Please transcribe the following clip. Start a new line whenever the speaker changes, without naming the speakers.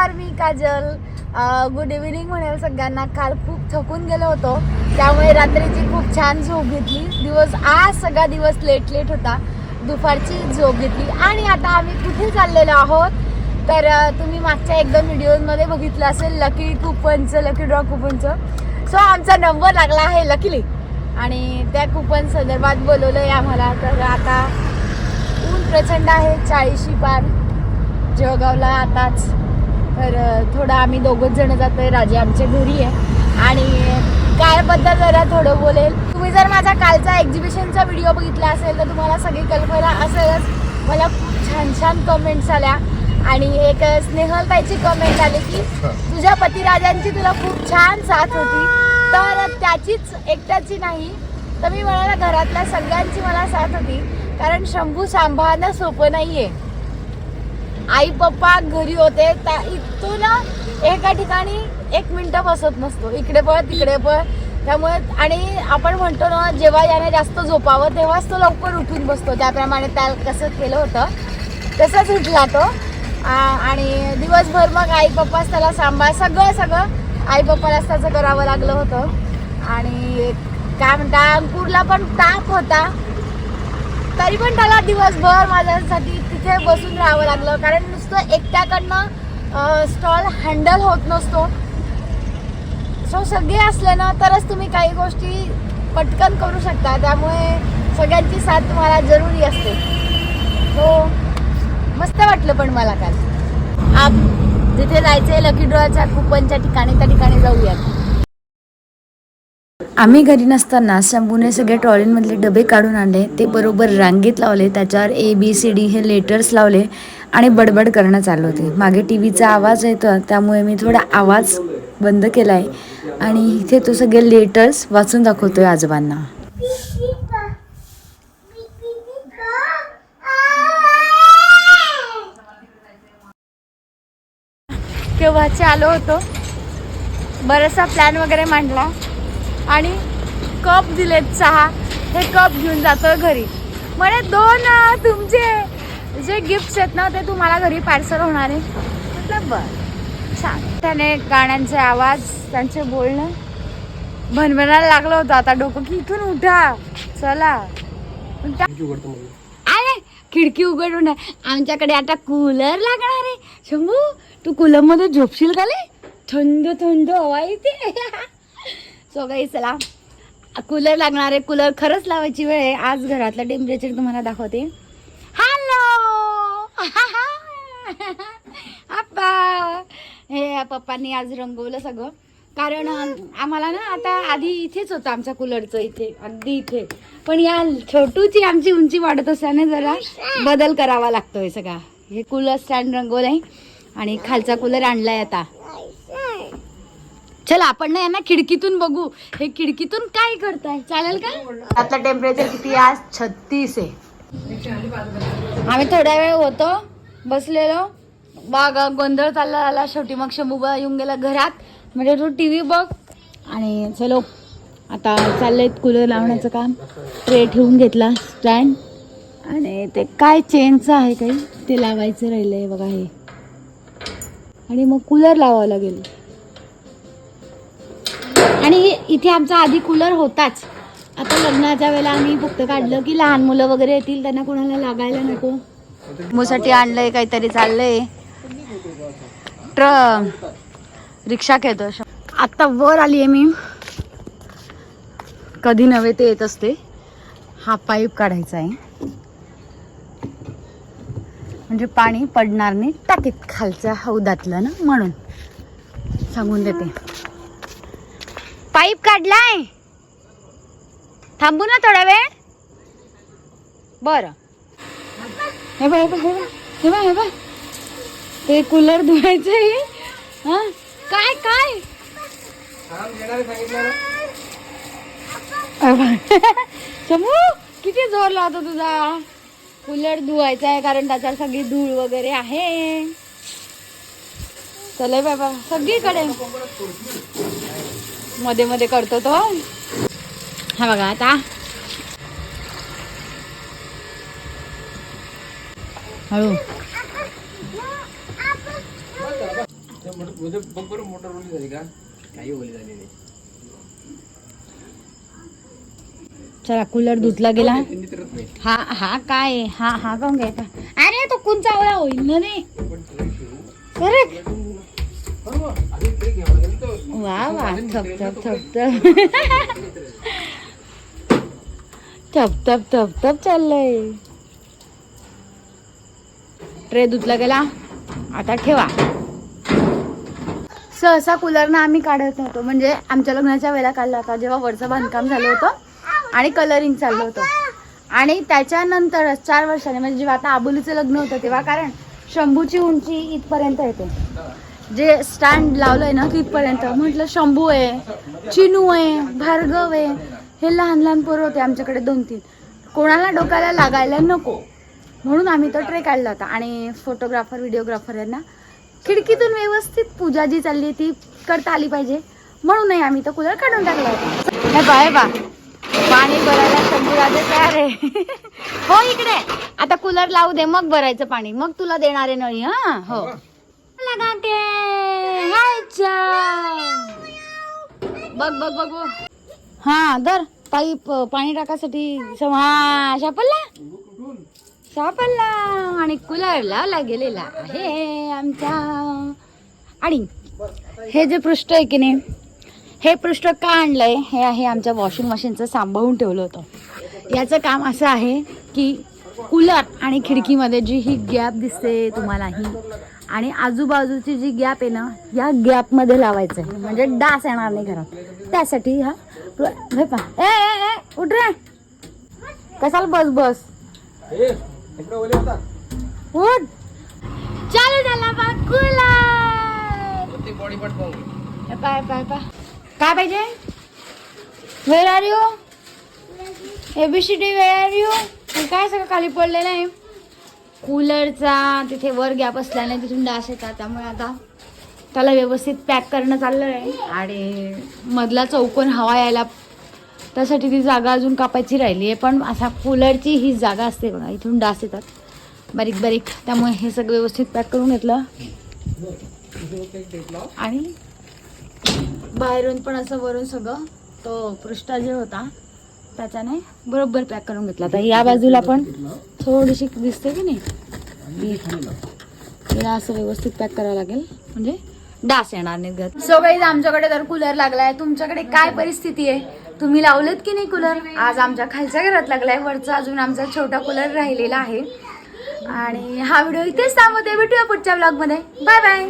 नमस्कार मी Kajal. Good evening म्हणेल सगळ्यांना. काल खूप थकून गेलो होतो. त्यामुळे रात्रीची खूप छान झोप घेतली. दिवस आज सगळा दिवस लेट लेट होता. दुपारची झोप घेतली. आणि आता आम्ही कुठे चाललेलो आहोत? तर तुम्ही मागच्या एकदम व्हिडिओमध्ये बघितलं असेल लकी कुपनचं लकी ड्रॉ कुपनचं सो आमचा नंबर लागला आहे लकीली आणि त्या कुपन संदर्भात बोलवलं आहे आम्हाला. तर आता ऊन प्रचंड आहे. चाळीशी पार. जळगावला आताच. तर थोडं आम्ही दोघंच जण जातोय. राजे आमच्या घरी आहे. आणि कालबद्दल जरा थोडं बोलेल. तुम्ही जर माझा कालचा एक्झिबिशनचा व्हिडिओ बघितला असेल तर तुम्हाला सगळी कल्पना असेलच. मला खूप छान छान कमेंट्स आल्या. आणि एक स्नेहलताईची कमेंट आली की तुझ्या पतिराजांची तुला खूप छान साथ होती. तर त्याचीच एकट्याची नाही तर मी म्हणाला घरातल्या सगळ्यांची मला साथ होती. कारण शंभू सांभाळणं सोपं नाहीये. आई पप्पा घरी होते त्या इथून एका ठिकाणी एक मिनटं बसत नसतो. इकडे पळ तिकडे पळ. त्यामुळे आणि आपण म्हणतो ना जेव्हा याने जास्त झोपावं तेव्हाच तो लवकर उठून बसतो. त्याप्रमाणे त्या कसं केलं होतं तसंच उठला तो. आणि दिवसभर मग आई पप्पाच त्याला सांभाळ सगळं सगळं आई पप्पालाच त्याचं करावं लागलं होतं. आणि काय म्हणता अंकुरला पण ताप होता. तरी पण त्याला दिवसभर माझ्यासाठी तिथे बसून राहावं लागलं कारण नुसतं एकट्याकडनं स्टॉल हँडल होत नसतो. सो सगळे असले ना तरच तुम्ही काही गोष्टी पटकन करू शकता. त्यामुळे सगळ्यांची साथ तुम्हाला जरुरी असते. हो मस्त वाटलं पण मला काल. आप जिथे जायचंय लकी ड्रॉच्या कुपनच्या ठिकाणी त्या ठिकाणी जाऊयात.
आम्ही घरी नसताना शंभूने सगळे ट्रॉलींमधले डबे काढून आणले. ते बरोबर रांगेत लावले त्याच्यावर ए बी सी डी हे लेटर्स लावले आणि बडबड करणं चालू होते. मागे टी व्हीचा आवाज येतो त्यामुळे मी थोडा आवाज बंद केला आहे आणि इथे तो सगळे लेटर्स वाचून दाखवतोय आजोबांना.
केव्हाचे आलो होतो. बराचसा प्लॅन वगैरे मांडला. आणि कप दिलेत सहा हे कप घेऊन जातोय घरी. म्हणे दोन तुमचे जे गिफ्ट्स आहेत ना ते तुम्हाला घरी पार्सल होणार आहे. बर. छान. त्याने गाण्यांचे आवाज त्यांचे बोलणं भनभनाला लागलं होतं. आता डोकं की इथून उठा. चला. अरे खिडकी उघडून. आमच्याकडे आता कूलर लागणार आहे. शंभू तू कूलरमध्ये झोपशील का थंड थंड हवा येते. सो काही चला. कूलर लागणार आहे. कूलर खरंच लावायची वेळ आहे. आज घरातलं टेम्परेचर तुम्हाला दाखवते. हॅलो आप्पा. हे पप्पांनी आज रंगवलं सगळं. कारण आम्हाला ना आता आधी इथेच होतं आमच्या कूलरचं इथे. अगदी इथे. पण या छोटूची आमची उंची वाढत असल्याने जरा बदल करावा लागतोय सगळा. हे कूलर स्टँड रंगवलंय. आणि खालचा कूलर आणलाय आता. चला आपण ना यांना खिडकीतून बघू. हे खिडकीतून काय करताय? चालेल का? आतलं टेम्परेचर किती आहे? आज छत्तीस आहे. आम्ही थोड्या वेळ होतो बसलेलो. बाग गोंधळ चालला आला. शेवटी मग शंभूबा येऊन गेला घरात. म्हणजे तू टी व्ही बघ. आणि चलो आता चाललंय कूलर लावण्याचं काम. ट्रे ठेवून घेतला स्टँड आणि ते काय चेनचं आहे काही ते लावायचं राहिलंय बघा हे. आणि मग कूलर लावावं लागेल. आणि इथे आमचा आधी कूलर होताच. आता लग्नाच्या वेळेला आम्ही फक्त काढलं की लहान मुलं वगैरे येतील त्यांना कोणाला लागायला नको. मुसाठी आणलंय काहीतरी चाललंय. ट्र रिक्षा खेळतो आता वर आली आहे मी. कधी नव्हे ते येत असते. हा पाईप काढायचा आहे. म्हणजे पाणी पडणार नाही टाकीत खालच्या हौदातलं ना म्हणून. सांगून देते. पाईप काढलाय. थांबू ना थोडा वेळ. बर. हे बा हे बा हे बा हे बा हे बा ते कूलर धुवायचं आहे. हा? काय काय? शंभू किती जोर लावतो तुझा? कूलर धुवायचा आहे कारण त्याच्यावर सगळी धूळ वगैरे आहे. चले बाबा सगळीकडे. मध्ये मध्ये करतो तो. हा बघा आता. हळू.
म्हणजे मोटर ओली झाली का काही ओली झाली नाही
चला कूलर धुतला गेला. हा हा काय? हा हा काऊन घ्यायचा? अरे तो कोणचा चावला होईल ना रे. वा वा थप थप थप थप थप थप थप चाललंय ट्रे धुतला गेला आता ठेवा. सहसा कूलरनं आम्ही काढत नव्हतो. म्हणजे आमच्या लग्नाच्या वेळेला काढला होता. जेव्हा वरचं बांधकाम झालं होतं आणि कलरिंग चाललं होतं. आणि त्याच्यानंतरच चार वर्षाने म्हणजे जेव्हा आता आबुलीचं लग्न होतं तेव्हा कारण शंभूची उंची इथपर्यंत येते. जे स्टँड लावलंय ना तिथपर्यंत. म्हटलं शंभू आहे चिनू आहे भार्गव आहे. हे लहान लहान पोरं होते आमच्याकडे दोन तीन. कोणाला डोक्याला लागायला नको. म्हणून आम्ही तो ट्रे काढला होता. आणि फोटोग्राफर व्हिडिओग्राफर यांना खिडकीतून व्यवस्थित पूजा जी चालली आहे ती करता आली पाहिजे. म्हणूनही आम्ही तो कूलर काढून टाकला होता. हे बा हे बा पाणी भरायला शंभू राजे तयार आहे. हो इकडे. आता कूलर लावू दे मग भरायचं पाणी. मग तुला देणार आहे नळी हा? हो. लगा के हायचा बघ बघ बघ बघ. हा दर पाईप पाणी टाकासाठी हा सापडला सापडला आणि कूलर लावला गेलेला आहे आमच्या आणि हे जे पृष्ठ आहे की नाही हे पृष्ठ का आणलंय? हे आहे आमच्या वॉशिंग मशीनचं सांभाळून ठेवलं होतं. याचं काम असं आहे की कूलर आणि खिडकीमध्ये जी ही गॅप दिसते तुम्हाला ही आणि आजूबाजूची जी गॅप आहे ना या गॅपमध्ये लावायचं आहे म्हणजे डास येणार नाही घरात. त्यासाठी हा हे. ए ए ए उठ रे. कशाला बस बस? उठ. चालू झाला. पाय पाय पाय काय पाहिजे? Where are you ABCD where are you काय सगळं खाली पडलेलं आहे? कूलरचा तिथे वर गॅप असल्याने तिथून डास येतात. त्यामुळे आता त्याला व्यवस्थित पॅक करणं चाललं आहे आणि मधला चौकोन हवा यायला त्यासाठी ती जागा अजून कापायची राहिली आहे. पण असा कूलरची ही जागा असते बघा इथून डास येतात. बारीक बारीक. त्यामुळे हे सगळं व्यवस्थित पॅक करून घेतलं. आणि बाहेरून पण असं वरून सगळं तो पृष्ठा जे होता त्याच्याने बरोबर पॅक करून घेतला. आता या बाजूला पण थोडीशी दिसते की नाही. तिला असं व्यवस्थित पॅक करावं लागेल. म्हणजे डास येणार नाहीत घरात. सो काही आमच्याकडे तर कूलर लागलाय. तुमच्याकडे काय परिस्थिती आहे? तुम्ही लावलेत की नाही कूलर आज आमच्या खालच्या घरात लागलाय. वरचा अजून आमचा छोटा कूलर राहिलेला आहे. आणि हा व्हिडिओ इथेच थांबवते. भेटूया पुढच्या ब्लॉगमध्ये बाय बाय